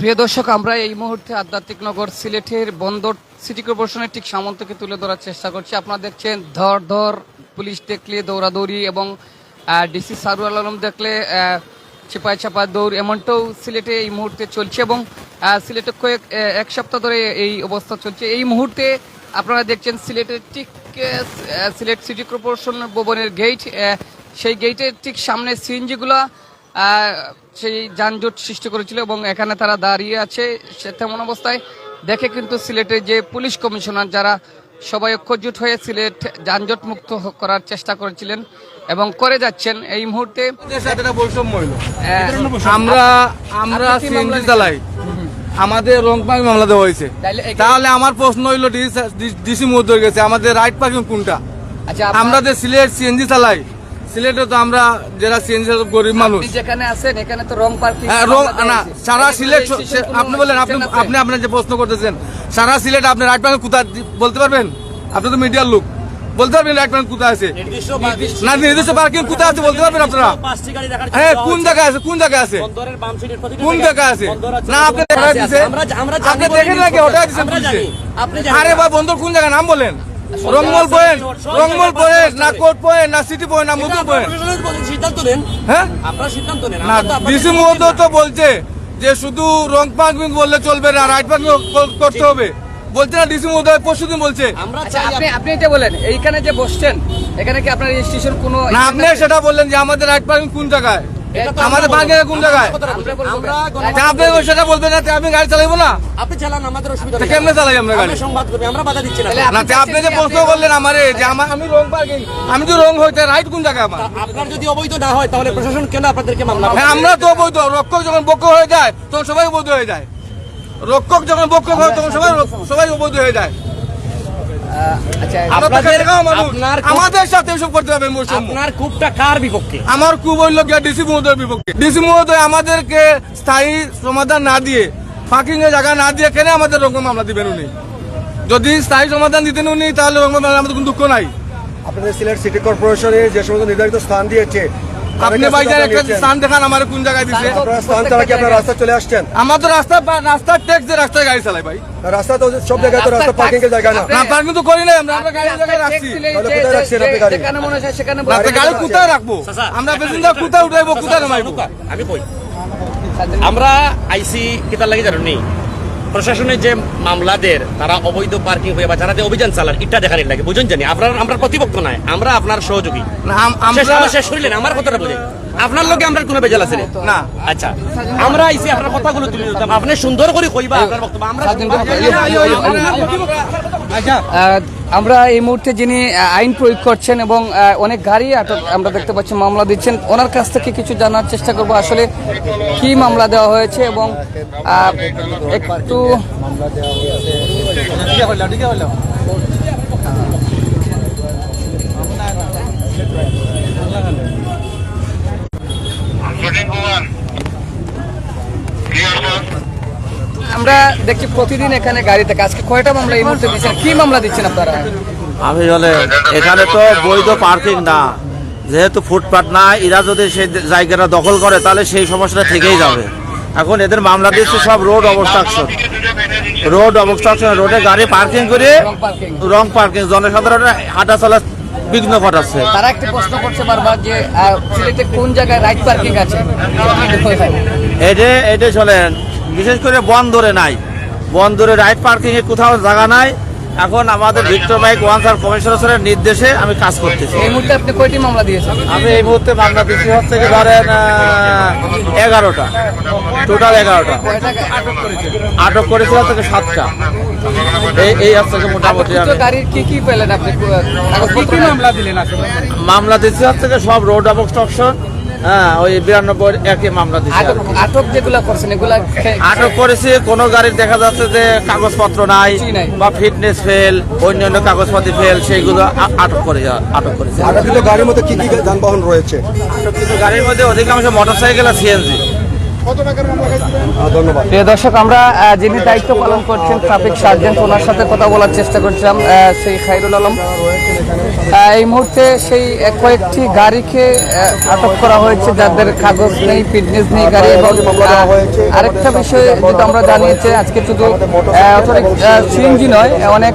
প্রিয় দর্শক, আমরা এই মুহূর্তে আধ্যাত্মিক নগর সিলেটের বন্দর সিটি কর্পোরেশনের ঠিক সামন থেকে তুলে ধরার চেষ্টা করছি। আপনারা দেখছেন ধর ধর, পুলিশ দেখলে দৌড়াদৌড়ি এবং ডিসি সারুয়াল আলম দেখলে চিপায় চাপা দৌড় এমনটাও সিলেটে এই মুহূর্তে চলছে এবং সিলেটে কয়েক এক সপ্তাহ ধরে এই অবস্থা চলছে। এই মুহূর্তে আপনারা দেখছেন সিলেটের ঠিক সিলেট সিটি কর্পোরেশন ভবনের গেট সেই গেটের ঠিক সামনে সিএনজিগুলা সেই যানজট সৃষ্টি করেছিল এবং এখানে তারা দাঁড়িয়ে আছে সে তেমন অবস্থায়। দেখে কিন্তু সিলেটের যে পুলিশ কমিশনার যারা সবাই ঐক্যজোট হয়ে সিলেট যানজট মুক্ত করার চেষ্টা করেছিলেন এবং করে যাচ্ছেন। এই মুহূর্তে আমরা আমরা সিএনজি চালাই আমাদের রং পার্ক মামলা দেওয়া হয়েছে। তাহলে আমার প্রশ্ন হইল ডিসি মধ্যে গেছে আমাদের রাইট পার্কিং কোনটা? আচ্ছা আমরা যে সিলেট সিএনজি চালাই সিলেটে তো আমরা যারা সিএনজি গরিব মানুষ। আপনি যেখানে আছেন এখানে তো রং পার্কিং হ্যাঁ, রং না সারা সিলেট আপনি বলেন আপনি আপনি আপনার যে প্রশ্ন করতেছেন সারা সিলেট আপনি রাইট পার্কিং কোথায় বলতে পারবেন? আপনি তো মিডিয়ার লোক। বলতে পারবেন রাইট পার্কিং কোথায় আছে? নির্দিষ্ট বা- না নির্দিষ্ট পার্কিং কোথায় আছে বলতে পারবেন আপনারা? পাঁচটি গাড়ি রাখার হ্যাঁ কোন জায়গায় আছে কোন জায়গায় আছে? কোন জায়গায় আছে? না আপনি দেখা জানি আপনি দেখেন নাকি জানেন আরে। ভাই বন্দর কোন জায়গায়? নাম বলেন। রংমল পয়েন্ট রংমল পয়েন্ট না কোর্ট পয়েন্ট না সিটি পয়েন্ট না পয়েন্ট সিদ্ধান্ত নেন। হ্যাঁ? আপনারা সিদ্ধান্ত নেন। না ডিসি মহোদয় তো বলছে যে শুধু রং পার্কিং বললে চলবে না রাইট পার্কিং করতে হবে। বলছে না ডিসি মহোদয় পরশুদিন বলছে। আমরা আচ্ছা চাই আপনি আপনি এটা বলেন এইখানে যে বসছেন এখানে কি আপনার রেজিস্ট্রেশন কোনো না আপনি সেটা বললেন যে আমাদের রাইট পার্কিং কোন জায়গায়? আমাদের আমরা কোন জায়গায়? আপনি সেটা বলবেন না আমি গাড়ি চালাবো না? আপনি চালান আমাদের অসুবিধা কেমনে চালাই আমরা গাড়ি? সংবাদ করবি আমরা বাধা দিচ্ছি না। আপনি যে প্রশ্ন করলেন আমারে যে আমার আমি রং পার্কিং আমি তো রং হইতে রাইট কোন জায়গায় আমার? আপনার যদি অবৈধ না হয় তাহলে প্রশাসন কেন আপনাদেরকে মামলা? হ্যাঁ আমরা তো বৈধ রক্ষক যখন বক্ষ হয়ে যায় তখন সবাই বৈধ হয়ে যায়। রক্ষক যখন বক্ষ হয় তখন সবাই সবাই অবৈধ হয়ে যায়। আমাদের সাথে এসব করতে হবে আপনার কূপটা কার বিপক্ষে? আমার খুব হইল গিয়া ডিসি মহোদয়ের বিপক্ষে। ডিসি মহোদয় আমাদেরকে স্থায়ী সমাধান না দিয়ে পার্কিং এর জায়গা না দিয়ে কেন আমাদের রকম মামলা দিবেন উনি? যদি স্থায়ী সমাধান দিতেন উনি তাহলে আমাদের কোনো দুঃখ নাই। আপনাদের সিলেট সিটি কর্পোরেশনে যে সমস্ত নির্ধারিত স্থান দিয়েছে আপনি ভাইজান একটা স্থান দেখান আমার কোন জায়গায় দিছে স্থান ছাড়া কি আপনার রাস্তা চলে আসছেন আমার তো রাস্তা রাস্তার ট্যাক্স দিয়ে রাস্তায় গাড়ি চালাই ভাই রাস্তা তো সব জায়গায় তো রাস্তা পার্কিং এর জায়গা না না পার্কিং তো করি নাই আমরা আমরা গাড়ি জায়গায় রাখছি তাহলে কোথায় রাখছেন আপনি গাড়ি? যেখানে মনে হয় সেখানে রাস্তা গাড়ি কোথায় রাখব আমরা প্যাসেঞ্জার কোথায় উঠাইবো কোথায় নামাইবো আমি কই আমরা আইসি কিতার লাগে জানো নেই প্রশাসনের যে মামলাদের তারা অবৈধ পার্কিং হয়ে বা যারা অভিযান চালান এটা দেখার লাগে বুঝুন জানি। আপনার আমরা প্রতিপক্ষ নাই আমরা আপনার সহযোগী। শেষ আমরা আমার শেষ হইলেন আমার কথাটা বুঝে আপনার লোকে আমরা কোনো বেজাল আছে না। আচ্ছা আমরা আইসি আপনার কথাগুলো তুলে দিতাম আপনি সুন্দর করে কইবা আপনার বক্তব্য আমরা আমরা এই মুহূর্তে যিনি আইন প্রয়োগ করছেন এবং অনেক গাড়ি আটক, আমরা দেখতে পাচ্ছি মামলা দিচ্ছেন, ওনার কাছ থেকে কিছু জানার চেষ্টা করব, আসলে কি মামলা দেওয়া হয়েছে এবং একটু Shooting আমরা দেখছি প্রতিদিন এখানে গাড়িতে আজকে কয়টা মামলা এই মুহূর্তে দিচ্ছেন? কি মামলা দিচ্ছেন আপনারা? আমি বলে এখানে তো বৈধ পার্কিং না। যেহেতু ফুটপাত না এরা যদি সেই জায়গাটা দখল করে তাহলে সেই সমস্যাটা থেকেই যাবে। এখন এদের মামলা দিচ্ছে সব রোড অবস্ট্রাকশন রোড অবস্ট্রাকশন রোডে গাড়ি পার্কিং করে রং পার্কিং জনসাধারণের হাঁটা চলা বিঘ্ন ঘটাচ্ছে। তারা একটা প্রশ্ন করছে বারবার যে সিলেটে কোন জায়গায় রাইট পার্কিং আছে? এটা এটে চলেন। বিশেষ করে বন্দরে নাই। বন্দরে রাইট পার্কিং এ কোথাও জায়গা নাই। এখন আমাদের ভিক্টর মাইক ওয়ানসার কমিশনারের নির্দেশে আমি কাজ করতেছি। এই মুহূর্তে আপনি কয়টি মামলা দিয়েছেন? আমি এই মুহূর্তে মামলা দিচ্ছি হচ্ছে কি ধরেন এগারোটা। টোটাল এগারোটা। আটক করেছে হচ্ছে সাতটা। এই এই হচ্ছে কি মোটামুটি গাড়ির কি কি পেলেন আপনি? মামলা দিলেন মামলা দিচ্ছি হচ্ছে সব রোড অবস্ট্রাকশন হ্যাঁ ওই বিরানব্বই একই মামলা দিচ্ছি আটক কি। যেগুলা করছেন এগুলা আটক করেছি কোন গাড়ির দেখা যাচ্ছে যে কাগজপত্র নাই বা ফিটনেস ফেল অন্যান্য কাগজপাতি ফেল সেইগুলো আটক করে আটক করেছে। আটককৃত গাড়ির মধ্যে কি কি যানবাহন রয়েছে? আটককৃত গাড়ির মধ্যে অধিকাংশ মোটরসাইকেল আর সিএনজি প্রিয় দর্শক আমরা যিনি দায়িত্ব পালন করছেন ট্রাফিক সার্জেন্ট ওনার সাথে কথা বলার চেষ্টা করছিলাম সেই খাইরুল আলম। এই মুহূর্তে সেই কয়েকটি গাড়িকে আটক করা হয়েছে যাদের কাগজ নেই ফিটনেস নেই গাড়ি এবং আরেকটা বিষয় যেটা আমরা জানিয়েছি আজকে শুধু সিএনজি নয় অনেক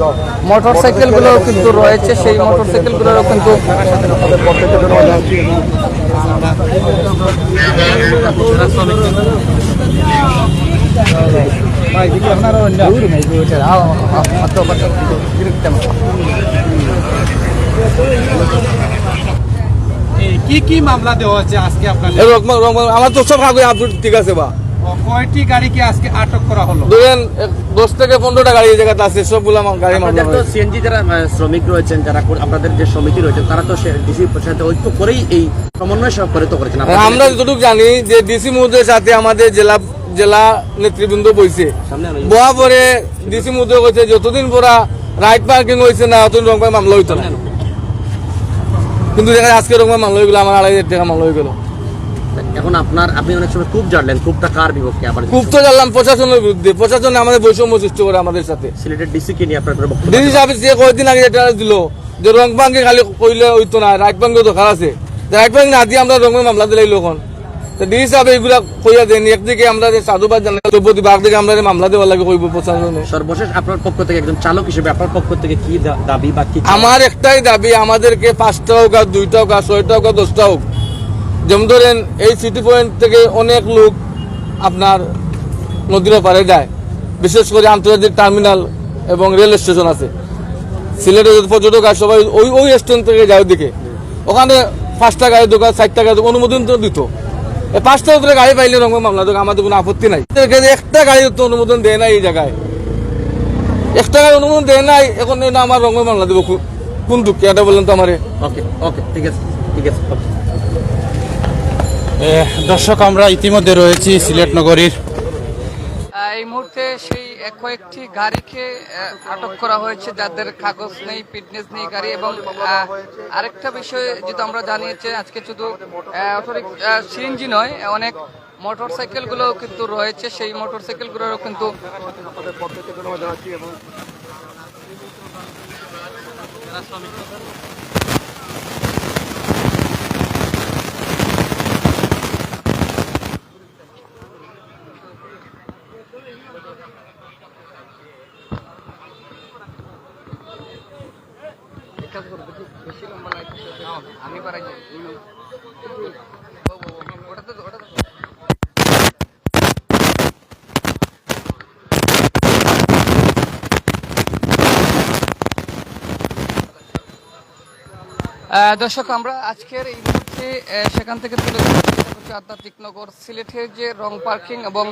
মোটর সাইকেলগুলো কিন্তু রয়েছে সেই মোটর সাইকেলগুলোরও কিন্তু কি কি মামলা দেওয়া হচ্ছে আজকে রকম আমার তো সব কাগজ ঠিক আছে বা। কয়টি গাড়িকে আজকে আটক করা হলো? ধরেন দশ থেকে পনেরোটা গাড়ি জায়গাতে আছে সবগুলো আমার গাড়ি মামলা তো সিএনজি যারা শ্রমিক রয়েছেন যারা আপনাদের যে সমিতি রয়েছেন তারা তো ডিসি সাথে ঐক্য করেই এই সমন্বয় সহ করে তো করেছেন আমরা যতটুকু জানি যে ডিসি মহোদয়ের সাথে আমাদের জেলা জেলা নেতৃবৃন্দ বইছে। বয়া পরে ডিসি মহোদয় কইছে যতদিন পরা রাইট পার্কিং হয়েছে না অতদিন রং পাই মামলা হইতো না। কিন্তু দেখা আজকে রং পাই মামলা হয়ে গেলো আমার আড়াই হাজার টাকা মামলা হয়ে গেলো। এখন আপনার আপনি অনেক সময় খুব জানলেন কার বিপক্ষে আবার খুব তো জানলাম প্রশাসনের বিরুদ্ধে। প্রশাসন আমাদের বৈষম্য সৃষ্টি করে আমাদের সাথে। সিলেটের ডিসি কে নিয়ে আপনার বক্তব্য ডিসি সাহেব যে কয়েকদিন আগে এটা দিল যে রং খালি কইলে হইতো না রাইট পাঙ্কে দরকার আছে। রাইট না দিয়ে আমরা রং মামলা তো ডিসি সাহেব এইগুলা কইয়া দেন একদিকে আমরা যে সাধুবাদ জানাই দ্রৌপদী বাঘ দিকে আমরা মামলা দেওয়া লাগে কইব প্রশাসনে। সর্বশেষ আপনার পক্ষ থেকে একজন চালক হিসেবে আপনার পক্ষ থেকে কি দাবি বা কি আমার একটাই দাবি আমাদেরকে পাঁচটা হোক আর দুইটা হোক আর ছয়টা হোক আর দশটা হোক যেমন ধরেন, এই সিটি পয়েন্ট থেকে অনেক লোক আপনার নদীর পারে যায়। বিশেষ করে আন্তর্জাতিক টার্মিনাল এবং রেল স্টেশন আছে। সিলেটের যত পর্যটক আর সবাই ওই ওই স্টেশন থেকে যায় ওদিকে ওখানে পাঁচটা গাড়ি দোকান ষাটটা গাড়ি অনুমোদন তো দিত। পাঁচটা উপরে গাড়ি পাইলে রঙ মামলা দোকান আমাদের কোনো আপত্তি নাই। একটা গাড়ি তো অনুমোদন দেয় না এই জায়গায়। একটা গাড়ি অনুমোদন দেয় নাই, এখন আমার রঙ মামলা দেবো কোন দুঃখে এটা বলেন তো আমারে। ওকে ওকে ঠিক আছে ঠিক আছে দর্শক, আমরা ইতিমধ্যে রয়েছি সিলেট নগরীর। এই মুহূর্তে সেই কয়েকটি গাড়িকে আটক করা হয়েছে, যাদের কাগজ নেই, ফিটনেস নেই গাড়ি এবং আরেকটা বিষয় যেটা আমরা জানিয়েছি, আজকে শুধু সিএনজি নয়, অনেক মোটর সাইকেলগুলো কিন্তু রয়েছে, সেই মোটর সাইকেলগুলোরও কিন্তু আমি পারাই দর্শক আমরা আজকের এই মুহূর্তে সেখান থেকে তুলে ধরার চেষ্টা করছি আধ্যাত্মিক নগর সিলেটের যে রং পার্কিং এবং